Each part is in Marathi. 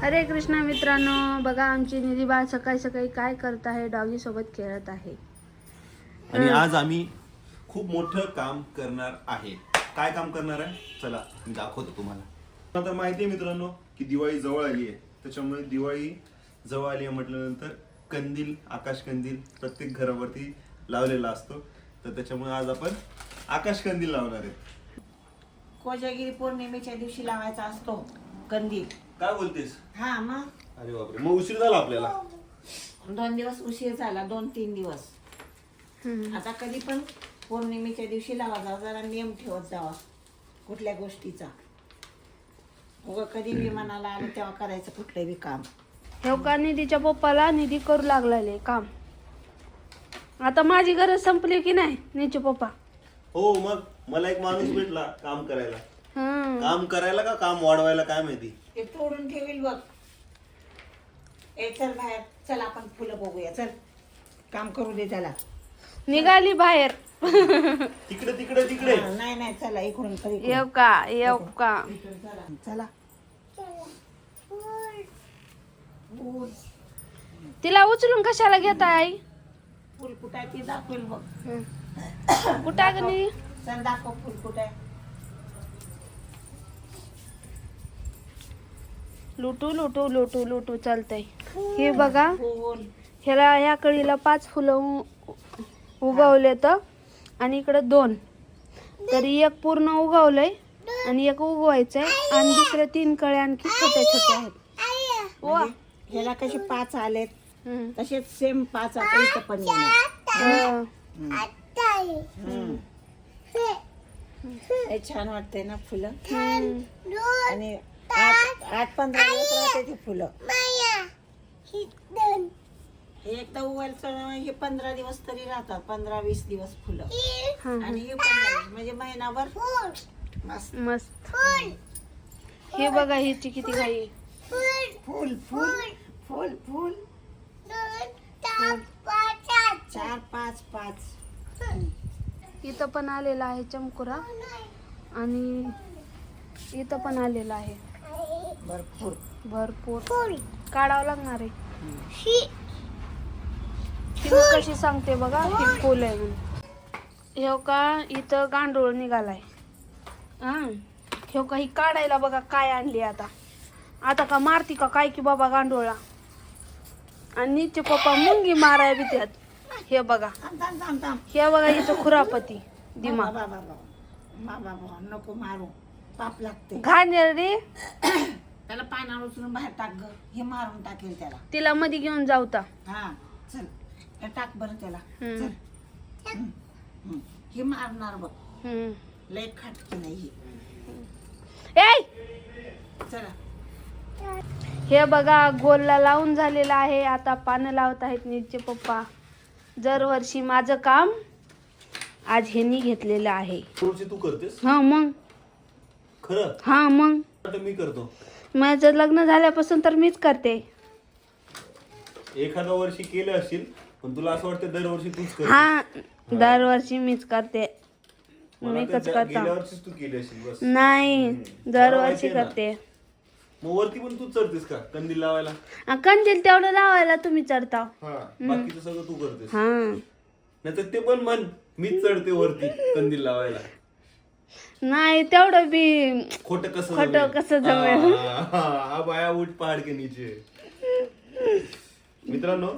हरे कृष्णा मित्रांनो बघा आमची निधी बाळ सकाळी सकाळी काय करत आहे? डॉगी सोबत खेळत आहे. आणि आज आम्ही खूप मोठं काम करणार आहे. काय काम करणार आहे? चला मी दाखवतो तुम्हाला तर माहिती आहे मित्रांनो की दिवाळी जवळ आली आहे. त्याच्यामुळे दिवाळी जवळ आली आहे म्हटल्यानंतर कंदील आकाश कंदील प्रत्येक घरावरती लावलेला असतो. तर त्याच्यामुळे आज आपण आकाश कंदील लावणार आहे. कोजागिरी पौर्णिमेच्या दिवशी लावायचा असतो कंदील. काय बोलतेस? हा मग? अरे बापरे मग उशीर झाला आपल्याला. दोन दिवस उशीर झाला दोन तीन दिवस. आता कधी पण पौर्णिमेच्या दिवशी लावा जा जरा नियम ठेवत जावा कुठल्या गोष्टीचा. उगा कधी विमानाला आलं तेव्हा करायचं कुठलंही काम. हे का? निधीच्या पप्पाला निधी करू लागलेले काम. आता माझी गरज संपली की नाही निधीचे पप्पा? हो मग मला एक माणूस भेटला काम करायला. हम्म. काम करायला का काम वाढवायला काय माहिती? ते तोडून ठेवील बघ. ए चल बाहेर. चल आपण फुलं बघूया. चल काम करू दे त्याला. निघाली बाहेर. तिकडे तिकडे तिकडे. हा, नाही नाही चला इकडून कर इकडून. येऊ का? येऊ का? इकडून चला. चला. फुल तिला उचलून कशाला घेताय आई? फुल कुठं आहे ती दाखवेल बघ. कुठं गं? चल दाखव फुल कुठं लुटू लुटू लुटू लुटू चालतंय. हे बघा ह्याला ह्या कळीला पाच फुलं उगवले तर आणि इकडं दोन. तरी एक पूर्ण उगवलंय आणि एक उगवायचंय आणि दुसरे तीन कळे आणखी छोटे छोटे आहेत. वा ह्याला कसे पाच आलेत. तसेच सेम पाच आता इथं पण येणार. छान वाटतंय ना फुलं. आणि आठ आठ पंधरा दिवस राहते ती फुलं. हे एकदा उगायचं हे पंधरा दिवस तरी राहतात पंधरा वीस दिवस फुलं. हा, हा. आणि हे पंधरा दिवस म्हणजे महिनाभर मस्त. मस्त. हे बघा ह्याची किती घाई. आहे. फुल फुल फुल. फुल चार पाच. पाच इथं पण आलेला आहे चमकुरा. आणि इथं पण आलेला आहे. भरपूर. भरपूर. काढावं लागणार आहे. ती कशी सांगते बघा ही फुल आहे म्हणून. हे का इथं गांडूळ निघालाय. हा? हे का ही काढायला बघा काय आणली आता. आता का मारती का काय की बाबा गांडूळला? आणि नीचे पप्पा मुंगी माराय बी त्यात. हे बघा. हे बघा इथं खुरापती बाबा नको मारू. पाप लागते. घाणेर रे त्याला पाण्यावर उचलून बाहेर टाक ग. हे मारून टाकेल त्याला. तिला मध्ये घेऊन जाऊता हा चल. हे टाक बरं त्याला. हम्म. चल. हम्म. हम्म. हे मारणार बघ. हम्म. लय खाटकी नाही ही. ए चला. हे बघा गोलला लावून झालेलं आहे. आता पानं लावत आहेत नीटचे पप्पा. दरवर्षी माझं काम आज ह्यांनी घेतलेलं आहे. तू करतेस? हा मग. खरं? हा मग. मी करतो. माझं लग्न झाल्यापासून तर मीच करते. एखाद्या वर्षी केलं असशील पण तुला असं वाटतं दरवर्षी तूच कर हा दरवर्षी मीच करते. मीच करता? गेल्या वर्षीच तू केली असेल बस. नाही दरवर्षी. करते. मग वरती पण तूच चढतेस का कंदील लावायला? आ, कंदील तेवढं लावायला तुम्ही चढता. हा बाकीचं सगळं तू करतेस. हा. नाही तर ते पण म्हण मीच चढते वरती कंदील लावायला. नाही तेवढं बी खोट कसं खोटं जमेल? कसं जमेल? हा, हा, हा बाया उठ पहाड के नीचे. मित्रांनो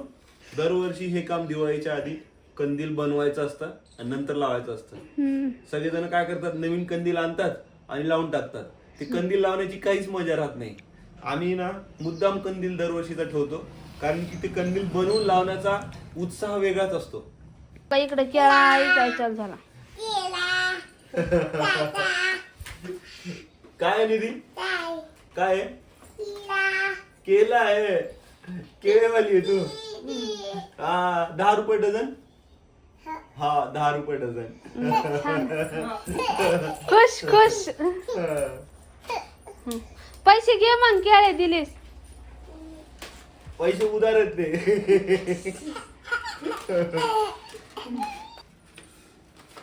दरवर्षी हे काम दिवाळीच्या आधी कंदील बनवायचं असतं आणि नंतर लावायचं असतं. सगळेजण काय करतात? नवीन कंदील आणतात आणि लावून टाकतात. ते कंदील लावण्याची काहीच मजा राहत नाही. आम्ही ना मुद्दाम कंदील दरवर्षीचा ठेवतो. कारण की ते कंदील बनवून लावण्याचा उत्साह वेगळाच असतो. इकडे केळा काय चाल झाला काय निधी? काय? केला आहे. केळेवाली आहे तू. हा दहा रुपये डझन? हा दहा रुपये डझन. खुश खुश. पैसे घे मग केळे दिलीस. पैसे उधार आहेत ते.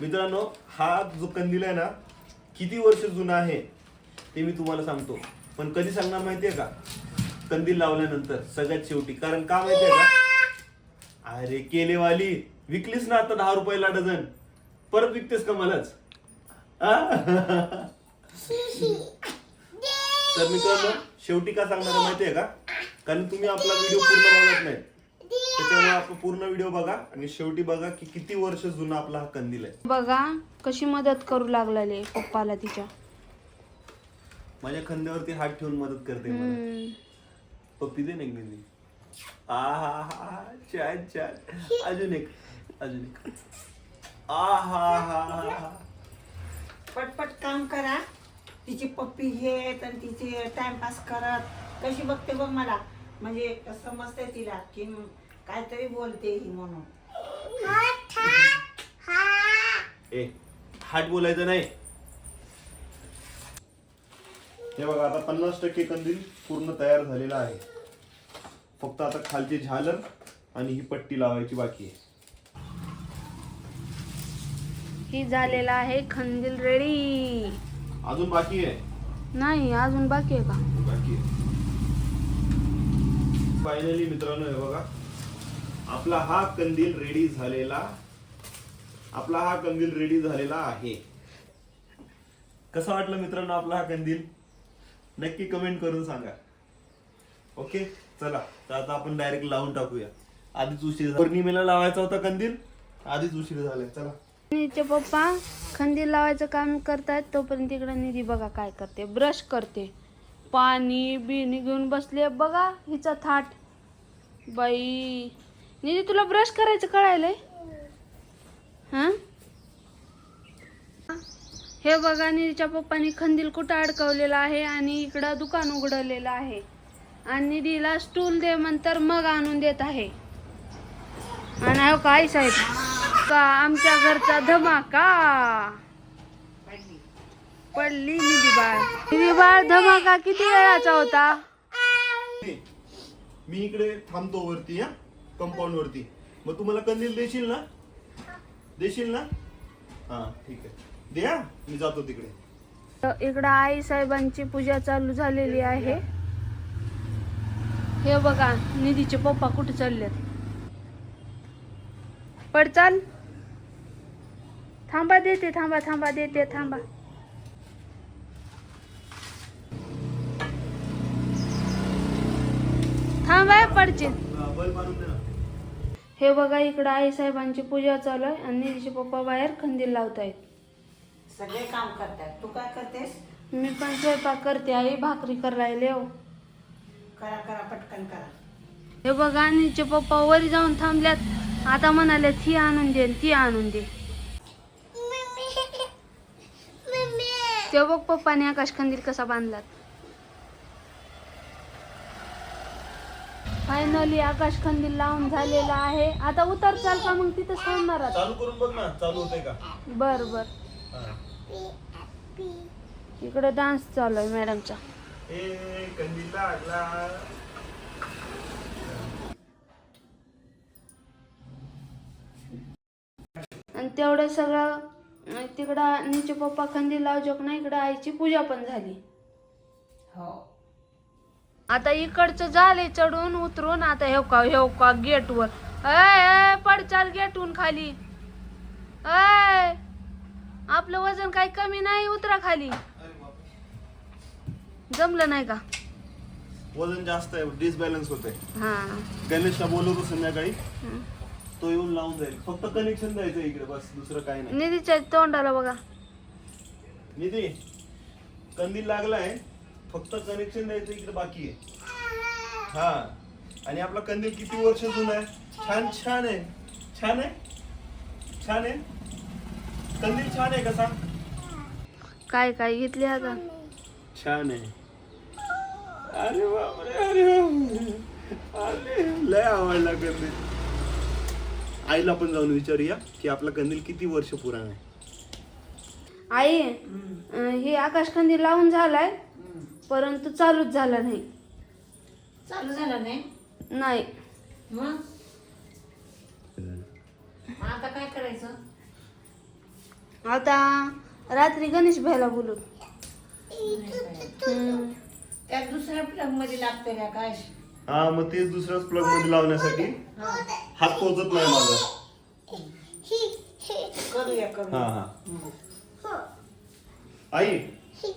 मित्रांनो हा जो कंदील आहे ना किती वर्ष जुना आहे ते मी तुम्हाला सांगतो. पण कधी सांगणार माहितीये का? कंदील लावल्यानंतर सगळ्यात शेवटी. कारण का माहितीये का? अरे केलेवाली. विकलीस ना आता दहा रुपयाला डझन. परत विकतेस का मलाच? तर मित्रांनो शेवटी का सांगणार आहे माहितीये का? कारण तुम्ही आपला व्हिडिओ पूर्ण बघत नाही. त्याच्यामुळे आपण पूर्ण व्हिडिओ बघा आणि शेवटी बघा की किती वर्ष जुना आपला हा कंदील आहे. बघा कशी मदत करू लागलेली पप्पाला तिच्या. माझ्या खांद्यावरती हात ठेवून मदत करते मला. हम्म. पप्पी दे नाही मी आहा हा छान छान. अजून एक अजून एक. आहा हा हा पटपट काम करा. तिची पप्पी घेत आणि तिचे टाइमपास करत. कशी बघते बघ मला. म्हणजे समजते तिला की काहीतरी बोलते ही म्हणून. ए हात बोलायचं नाही. हे बघा आता पन्नास टक्के कंदील पूर्ण तयार झालेला आहे. फक्त आता खालची झालर आणि ही पट्टी लावायची बाकी आहे. ही झालेला आहे खंदील रेडी. अजून बाकी आहे? नाही अजून बाकी आहे का? बाकी फायनली मित्रांनो हे बघा. आपला हा कंदील रेडी झालेला आपला हा कंदील रेडी झालेला आहे. कसा वाटलं मित्रांनो आपला हा कंदील? नक्की कमेंट करून सांगा. ओके चला तर आता आपण डायरेक्ट लावून टाकूया. आधीच उशीर पौर्णिमेला लावायचा होता कंदील? आधीच उशीर झालाय. चला. निधीचे पप्पा खंदील लावायचं काम करतायत तोपर्यंत इकडे निधी बघा काय करते. ब्रश करते. पाणी बिणी घेऊन बसले. बघा हिचा थाट. बाई. निधी तुला ब्रश करायचं कळायलंय? हां? हे बघा निधीच्या पप्पानी खंदील कुठं अडकवलेला आहे आणि इकडं दुकान उघडलेलं आहे. आणि निधीला स्टूल दे म्हणतर मग आणून देत आहे. आणि हो काय साहेब? का आमच्या घरचा धमाका? पडली निधी बाळ. निधी बाळ धमाका किती वेळाचा होता? मी इकडे थांबतो वरती या कंपाऊंड वरती. मग तू मला कंदील देशील ना? देशील ना? हा ठीक आहे. दे हा मी जातो तिकडे. इकडं आई साहेबांची पूजा चालू झालेली आहे. हे बघा निधीचे पप्पा कुठे चाललेत? पड चाल. थांबा देते थांबा थांबा देते थांबा. थांबा पडचे हा, बघा इकडं आई साहेबांची पूजा चालू आहे आणि निधीचे पप्पा बाहेर खंदील लावतायत. सगळे काम करतात तू काय करतेस? मी पण स्वयंपाक करते आई भाकरी करायला हो. करा करा पटकन करा. हे बघा आणीचे पप्पा वरी जाऊन थांबल्यात. आता म्हणाले ती आणून दे ती आणून दे. ते बघ पप्पाने आकाश कंदील कसा बांधलात. फायनली आकाश कंदील लावून झालेला आहे. आता उतर चाल का मग तिथं थांबणार आहात? चालू करून बघ ना चालू होते का? बर बर. हा. इकडे डान्स चालू आहे मॅडमचा ए कंदील लागला. आणि तेवढं सगळं अं, तिकडं नीचे पप्पा खंदील लावजोक ना इकडं आईची पूजा पण झाली. हो. आता इकडचं झाले चढून उतरून आता हेव का हेव का गेटवर. अय पडचाल गेटून खाली. अय आपलं वजन काही कमी नाही उतरा खाली. जमलं नाही का? वजन जास्त आहे डिसबॅलन्स होते हा. गणेशला बोलवतो संध्याकाळी. हं. तो येऊन लावून जाईल. फक्त कनेक्शन द्यायचं इकडे बस दुसरं काही नाही. निधीच्या तोंडाला बघा. निधी कंदील लागलाय. फक्त कनेक्शन द्यायचं इकडे बाकी आहे. हा. आणि आपला कंदील किती वर्ष जुना आहे? छान छान आहे. छान आहे? छान आहे? कंदील छान आहे कसा काय काय घेतले आता छान आहे. अरे बापरे अरे अरे लय आवडला कंदील. आईला पण जाऊन विचारूया की आपला कंदील किती वर्ष पुराण आहे. आई अं, हे आकाश कंदील लावून झालाय. परंतु चालूच झाला नाही. चालू झालं नाही? नाही. मग? मग आता काय करायचं? आता रात्री गणेश भाईला बोलू हम्म. त्या दुसऱ्या प्लगमध्ये लागते का काय हा मग ते दुसऱ्याच प्लगमध्ये लावण्यासाठी हात पोहोचत नाही माझा करूया हा करूया. हा हं. आई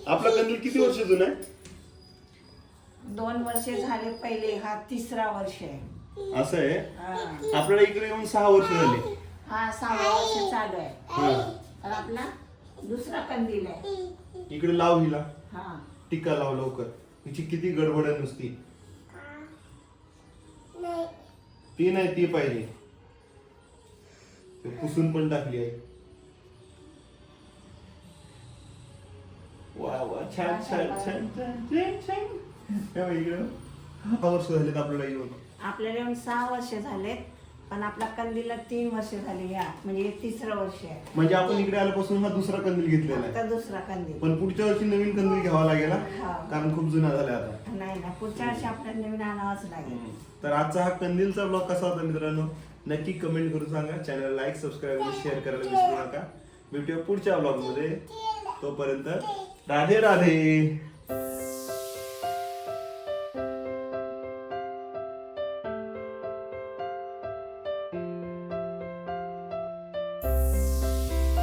आपला कंदील किती वर्ष जुना आहे? दोन वर्षे झाले पहिले हा तिसरा वर्ष आहे. असं आहे? हा. आपल्याला इकडे येऊन सहा वर्ष झाली. हा सहावा वर्ष चालू आहे. हा. आपला दुसरा कंदील आहे. इकडे लाव हिला. हा. टिक्का लाव लवकर. हिची किती गडबड आहे नुसती. ती नाही ती पाहिजे ते पुसून पण टाकली आहे वा वा. छान छान छान छान छान छान. बघ इकडं. सहा वर्ष झालेत आपल्याला येऊन आपल्याला येऊन सहा वर्ष झालेत पण आपला कंदीलला तीन वर्ष झाली या. म्हणजे हे तिसरं वर्ष आहे. म्हणजे आपण इकडे आल्यापासून हा दुसरा कंदील घेतलेला आहे. आता दुसरा कंदील. पण पुढच्या वर्षी नवीन कंदील घ्यावा लागेल हा. हा. कारण खूप जुना झालाय आता. नाही ना पुढच्या वर्षी आपल्याला नवीन आणावाच लागेल. तर आजचा हा कंदीलचा ब्लॉग कसा होता मित्रांनो? नक्की कमेंट करून सांगा. चॅनल लाईक सबस्क्राईब आणि शेअर करायला विसरू नका. भेटूया पुढच्या ब्लॉगमध्ये. तोपर्यंत राधे राधे.